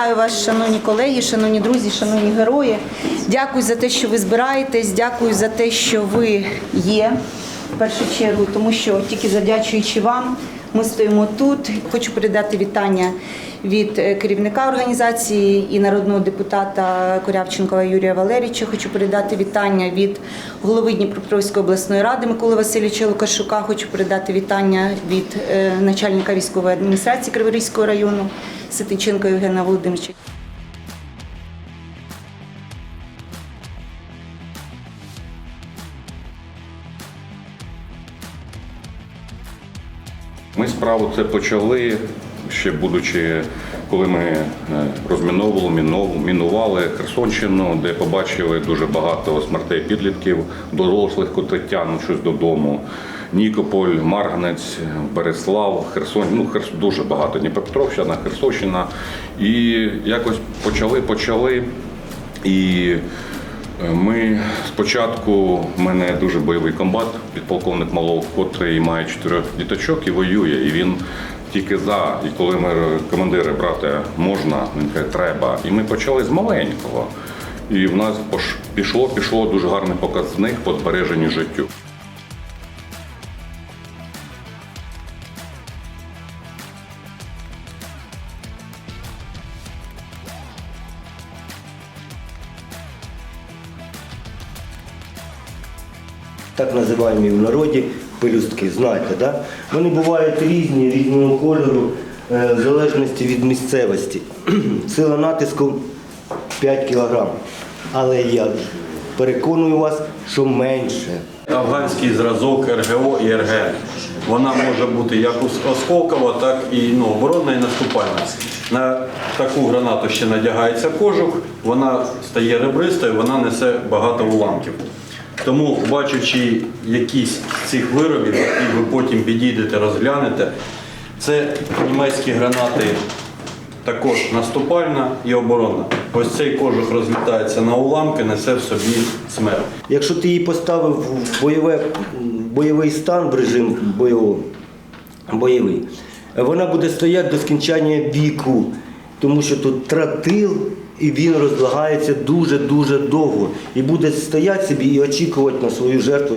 Вітаю вас, шановні колеги, шановні друзі, шановні герої. Дякую за те, що ви збираєтесь. Дякую за те, що ви є в першу чергу, тому що тільки завдячуючи вам, ми стоїмо тут. Хочу передати вітання від е, керівника організації і народного депутата Корявченкова Юрія Валерійовича. Хочу передати вітання від голови Дніпропетровської обласної ради Миколи Васильовича Лукашука. Хочу передати вітання від е, начальника військової адміністрації Криворізького району Ситиченко Євгена Володимировича. Ми справу це почали ще будучи, коли ми е, розміновували, мінов- мінували Херсонщину, де побачили дуже багато смертей підлітків, дорослих, котрі тягнуть щось додому. Нікополь, Марганець, Береслав, Херсон, ну Херс дуже багато. Дніпропетровщина, Херсонщина. І якось почали, почали. І Ми спочатку в мене дуже бойовий комбат, підполковник Малов, котрий має чотирьох діточок і воює. І він тільки за. І коли ми командири брати можна, він каже, треба. І ми почали з маленького. І в нас пішло, пішло дуже гарний показник по збереженню життю. Так називаємо в народі пелюстки, знаєте, да? вони бувають різні, різного кольору, е, в залежності від місцевості. Сила натиску 5 кг. Але я переконую вас, що менше. Афганський зразок РГО і РГ. Вона може бути як осколкова, так і ну, оборонна і наступальна. На таку гранату ще надягається кожух, вона стає ребристою, вона несе багато уламків. Тому, бачачи якісь з цих виробів, які ви потім підійдете, розглянете, це німецькі гранати також наступальна і оборонна. Ось цей кожух розлітається на уламки, несе в собі смерть. Якщо ти її поставив в бойове, бойовий стан, в режим бойового, бойовий, вона буде стояти до скінчання віку, тому що тут тротил, і він розлагається дуже-дуже довго. І буде стояти собі і очікувати на свою жертву.